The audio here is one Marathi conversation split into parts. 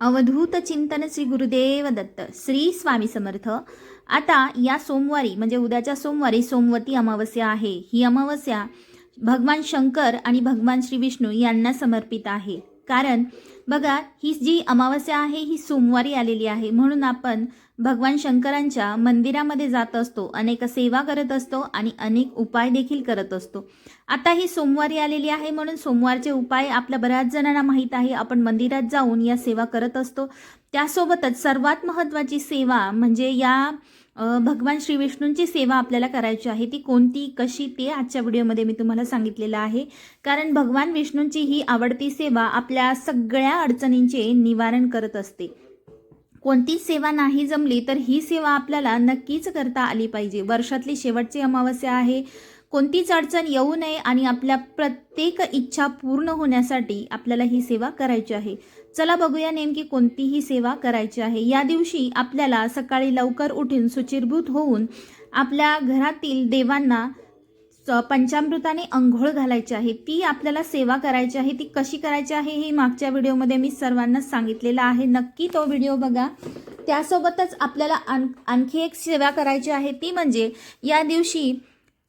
अवधूत चिंतन श्री गुरुदेव दत्त श्री स्वामी समर्थ. आता या सोमवारी म्हणजे उद्याच्या सोमवारी सोमवती अमावस्या आहे. ही अमावस्या भगवान शंकर आणि भगवान श्री विष्णू यांना समर्पित आहे. कारण बघा ही जी अमावस्या आहे ही सोमवारी आलेली आहे. म्हणून आपण भगवान शंकरांच्या मंदिरामध्ये जात असतो. अनेक सेवा करत असतो आणि अनेक उपाय देखील करत असतो. आता ही सोमवारी आलेली आहे म्हणून सोमवारचे उपाय आपल्या बऱ्याच जणांना माहीत आहे. आपण मंदिरात जाऊन या सेवा करत असतो. त्यासोबतच सर्वात महत्त्वाची सेवा म्हणजे या भगवान श्री विष्णूंची सेवा आपल्याला करायची आहे. ती कोणती कशी ते आजच्या व्हिडिओमध्ये मी तुम्हाला सांगितलेलं आहे. कारण भगवान विष्णूंची ही आवडती सेवा आपल्या सगळ्या अडचणींचे निवारण करत असते. कोणतीच सेवा नाही जमली तर ही सेवा आपल्याला नक्कीच करता आली पाहिजे. वर्षातली शेवटची अमावस्या आहे. कोणतीच अडचण येऊ नये आणि आपल्या प्रत्येक इच्छा पूर्ण होण्यासाठी आपल्याला ही सेवा करायची आहे. चला बघूया नेमकी कोणतीही सेवा करायची आहे. या दिवशी आपल्याला सकाळी लवकर उठून सुचिरभूत होऊन आपल्या घरातील देवांना पंचामृताने अंघोळ घालायची आहे. ती आपल्याला सेवा करायची आहे. ती कशी करायची आहे हे मागच्या व्हिडिओमध्ये मी सर्वांना सांगितलेलं आहे. नक्की तो व्हिडिओ बघा. त्यासोबतच आपल्याला आण आणखी एक सेवा करायची आहे. ती म्हणजे या दिवशी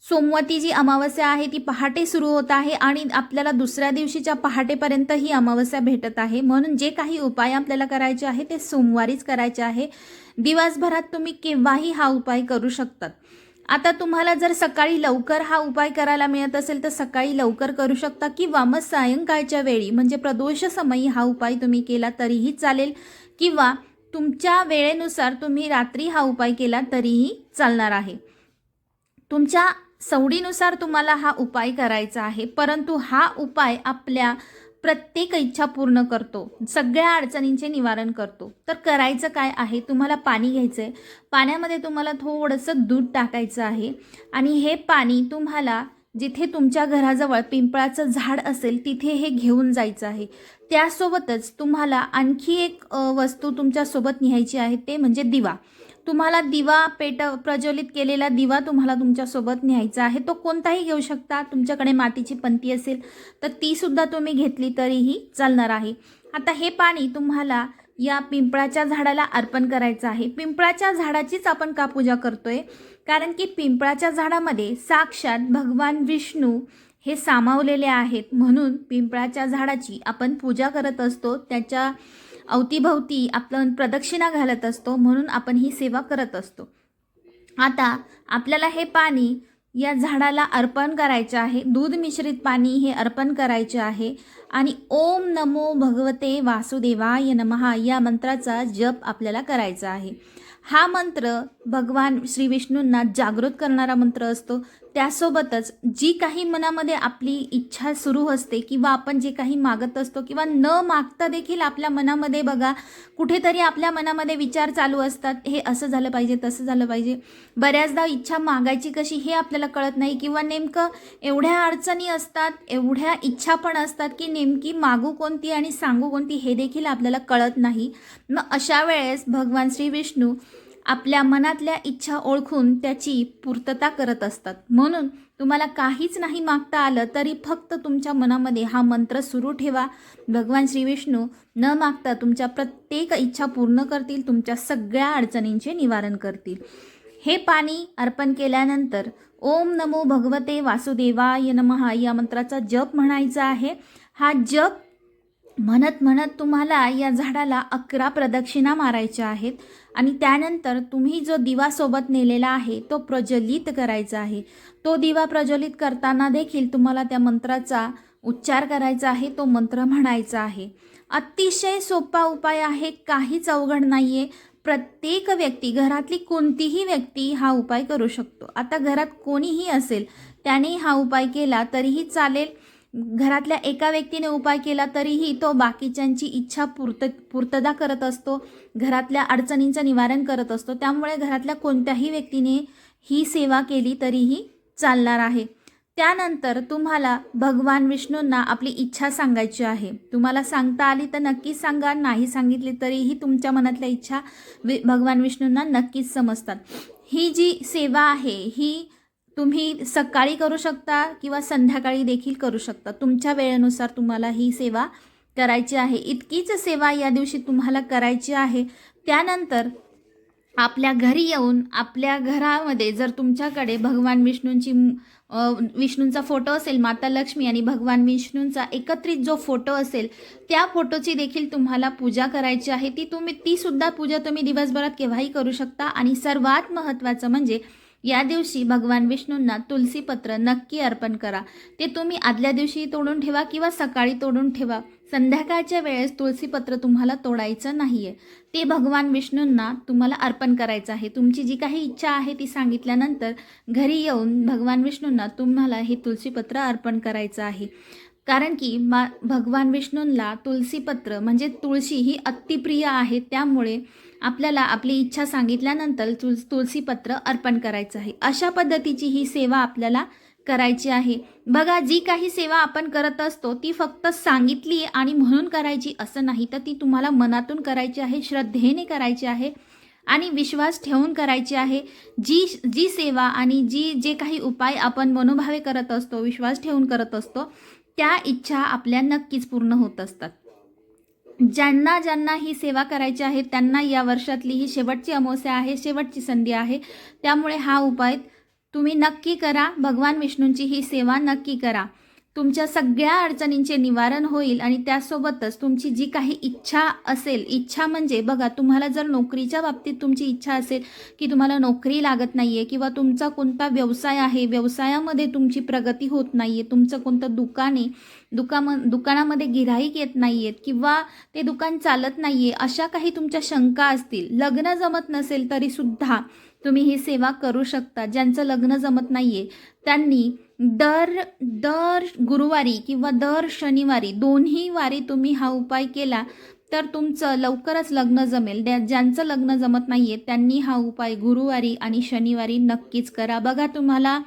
सोमवती जी अमावस्या आहे ती पहाटे सुरू होत आहे आणि आपल्याला दुसऱ्या दिवशीच्या पहाटेपर्यंत ही अमावस्या भेटत आहे. म्हणून जे काही उपाय आपल्याला करायचे आहे ते सोमवारीच करायचे आहे. दिवसभरात तुम्ही केव्हाही हा उपाय करू शकतात. आता तुम्हाला जर सकाळी लवकर हा उपाय करायला मिळत असेल तर सकाळी लवकर करू शकता किंवा मग सायंकाळच्या वेळी म्हणजे प्रदोष समयी हा उपाय तुम्ही केला तरीही चालेल किंवा तुमच्या वेळेनुसार तुम्ही रात्री हा उपाय केला तरीही चालणार आहे. तुमच्या सवडीनुसार तुम्हाला हा उपाय करायचा आहे परंतु हा उपाय आपल्या प्रत्येक इच्छा पूर्ण करतो सगळ्या अडचणींचे निवारण करतो. तर करायचं काय आहे? तुम्हाला पाणी घ्यायचं आहे पाण्यामध्ये तुम्हाला थोडंसं दूध टाकायचं आहे आणि हे पाणी तुम्हाला जिथे तुमच्या घराजवळ पिंपळाचं झाड असेल तिथे हे घेऊन जायचं आहे. त्यासोबतच तुम्हाला आणखी एक वस्तू तुमच्यासोबत न्यायची आहे ते म्हणजे दिवा. तुम्हाला दिवा पेट प्रज्वलित केलेला दिवा तुम्हाला तुमच्यासोबत न्यायचा आहे. तो कोणताही घेऊ शकता. तुमच्याकडे मातीची पंती असेल तर तीसुद्धा तुम्ही घेतली तरीही चालणार आहे. आता हे पाणी तुम्हाला या पिंपळाच्या झाडाला अर्पण करायचं आहे. पिंपळाच्या झाडाचीच आपण का पूजा करतोय? कारण की पिंपळाच्या झाडामध्ये साक्षात भगवान विष्णू हे सामावलेले आहेत. म्हणून पिंपळाच्या झाडाची आपण पूजा करत असतो. त्याच्या अवतीभवती आपण प्रदक्षिणा घालत असतो म्हणून आपण ही सेवा करत असतो. आता आपल्याला हे पाणी या झाडाला अर्पण करायचे आहे. दूध मिश्रित पाणी हे अर्पण करायचे आहे. आणि ओम नमो भगवते वासुदेवाय नमहा या मंत्राचा जप आपल्याला करायचा आहे. हा मंत्र भगवान श्री विष्णूंना जागृत करणारा मंत्र असतो. त्यासोबतच जी काही मनामध्ये आपली इच्छा सुरू असते किंवा आपण जे काही मागत असतो किंवा न मागता देखील आपल्या मनामध्ये बघा कुठेतरी आपल्या मनामध्ये विचार चालू असतात हे असं झालं पाहिजे तसं झालं पाहिजे. बऱ्याचदा इच्छा मागायची कशी हे आपल्याला कळत नाही किंवा नेमकं एवढ्या अडचणी असतात एवढ्या इच्छा पण असतात की नेमकी मागू कोणती आणि सांगू कोणती हे देखील आपल्याला कळत नाही. मग अशा वेळेस भगवान श्री विष्णू आपल्या मनातल्या इच्छा ओळखून त्याची पूर्तता करत असतात. म्हणून तुम्हाला काहीच नाही मागता आलं तरी फक्त तुमच्या मनामध्ये हा मंत्र सुरू ठेवा. भगवान श्री विष्णू न मागता तुमच्या प्रत्येक इच्छा पूर्ण करतील तुमच्या सगळ्या अडचणींचे निवारण करतील. हे पाणी अर्पण केल्यानंतर ओम नमो भगवते वासुदेवाय नमः या मंत्राचा जप म्हणायचा आहे. हा जप म्हणत म्हणत तुम्हाला या झाडाला अकरा प्रदक्षिणा मारायच्या आहेत आणि त्यानंतर तुम्ही जो दिवा सोबत नेलेला आहे तो प्रज्वलित करायचा आहे. तो दिवा प्रज्वलित करताना देखील तुम्हाला त्या मंत्राचा उच्चार करायचा आहे तो मंत्र म्हणायचा आहे. अतिशय सोपा उपाय आहे काहीच अवघड नाही आहे प्रत्येक व्यक्ती घरातली कोणतीही व्यक्ती हा उपाय करू शकतो. आता घरात कोणीही असेल त्याने हा उपाय केला तरीही चालेल. घरातल्या एका व्यक्तीने उपाय केला तरीही तो बाकीच्यांची इच्छा पूर्त पूर्तता करत असतो घरातल्या अडचणींचं निवारण करत असतो. त्यामुळे घरातल्या कोणत्याही व्यक्तीने ही सेवा केली तरीही चालणार आहे. त्यानंतर तुम्हाला भगवान विष्णूंना आपली इच्छा सांगायची आहे. तुम्हाला सांगता आली तर नक्कीच सांगा नाही सांगितली तरीही तुमच्या मनातल्या इच्छा वि भगवान विष्णूंना नक्कीच समजतात. ही जी सेवा आहे ही तुम्ही सकाळी करू शकता किंवा संध्याकाळी देखील करू शकता. तुमच्या वेळेनुसार तुम्हाला ही सेवा करायची आहे. इतकीच सेवा या दिवशी तुम्हाला करायची आहे. त्यानंतर आपल्या घरी येऊन आपल्या घरामध्ये जर तुमच्याकडे भगवान विष्णूंची विष्णूंचा फोटो असेल माता लक्ष्मी आणि भगवान विष्णूंचा एकत्रित जो फोटो असेल त्या फोटोची देखील तुम्हाला पूजा करायची आहे. ती तुम्ही तीसुद्धा पूजा तुम्ही दिवसभरात केव्हाही करू शकता. आणि सर्वात महत्त्वाचं म्हणजे या दिवशी भगवान विष्णूंना तुलसीपत्र नक्की अर्पण करा. ते तुम्ही आदल्या दिवशी तोडून ठेवा किंवा सकाळी तोडून ठेवा. संध्याकाळच्या वेळेस तुळशीपत्र तुम्हाला तोडायचं नाही आहे ते भगवान विष्णूंना तुम्हाला अर्पण करायचं आहे. तुमची जी काही इच्छा आहे ती सांगितल्यानंतर घरी येऊन भगवान विष्णूंना तुम्हाला हे तुळशीपत्र अर्पण करायचं आहे. कारण की मा भगवान विष्णूंना तुळशीपत्र म्हणजे तुळशी ही अतिप्रिय आहे. त्यामुळे आपल्याला आपली इच्छा सांगितल्यानंतर तुल तुळशीपत्र अर्पण करायचं आहे. अशा पद्धतीची ही सेवा आपल्याला करायची आहे. बघा जी काही सेवा आपण करत असतो ती फक्त सांगितली आणि म्हणून करायची असं नाही तर ती तुम्हाला मनातून करायची आहे श्रद्धेने करायची आहे आणि विश्वास ठेवून करायची आहे. जी जी सेवा आणि जी जे काही उपाय आपण मनोभावे करत असतो विश्वास ठेवून करत असतो त्या इच्छा आपल्या नक्कीच पूर्ण होत असतात. ज्यांना ज्यांना ही सेवा करायची आहे त्यांना या वर्षातली ही शेवटची अमावस्या आहे शेवटची संधी आहे. त्यामुळे हा उपाय तुम्ही नक्की करा. भगवान विष्णूंची ही सेवा नक्की करा. तुमच्या सगळ्या अडचणींचे निवारण होईल आणि त्यासोबतच तुमची जी काही इच्छा असेल इच्छा म्हणजे बघा तुम्हाला जर नोकरीच्या बाबतीत तुमची इच्छा असेल की तुम्हाला नोकरी लागत नाही आहे किंवा तुमचा कोणता व्यवसाय आहे व्यवसायामध्ये तुमची प्रगती होत नाही आहे तुमचं कोणतं दुकान आहे दुकाम दुकानामध्ये गिराईक येत नाही आहेत किंवा ते दुकान चालत नाही आहे अशा काही तुमच्या शंका असतील लग्न जमत नसेल तरीसुद्धा तुम्ही ही सेवा करू शकता. ज्यांचं लग्न जमत नाही आहे त्यांनी दर दर गुरुवारी किंवा दर शनिवारी दोन्ही वारी तुम्ही हा उपाय केला तर तुमचं लवकरच लग्न जमेल. द्या ज्यांचं लग्न जमत नाही आहे त्यांनी हा उपाय गुरुवारी आणि शनिवारी नक्कीच करा. बघा तुम्हाला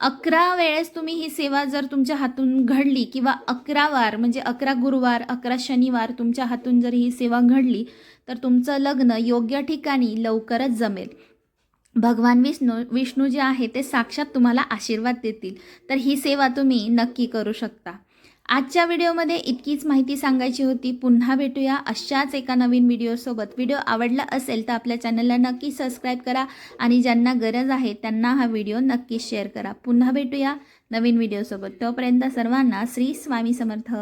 अकरा वेळेस तुम्ही ही सेवा जर तुमच्या हातून घडली किंवा अकरा वार म्हणजे अकरा गुरुवार अकरा शनिवार तुमच्या हातून जर ही सेवा घडली तर तुमचं लग्न योग्य ठिकाणी लवकरच जमेल. भगवान विष्णू विष्णू जे आहे ते साक्षात तुम्हाला आशीर्वाद देतील. तर ही सेवा तुम्ही नक्की करू शकता. आजच्या व्हिडिओमध्ये इतकीच माहिती सांगायची होती. पुन्हा भेटूया अशाच एका नवीन व्हिडिओसोबत. व्हिडिओ आवडला असेल तर आपल्या चॅनलला नक्की सबस्क्राईब करा आणि ज्यांना गरज आहे त्यांना हा व्हिडिओ नक्की शेअर करा. पुन्हा भेटूया नवीन व्हिडिओसोबत. तोपर्यंत सर्वांना श्री स्वामी समर्थ.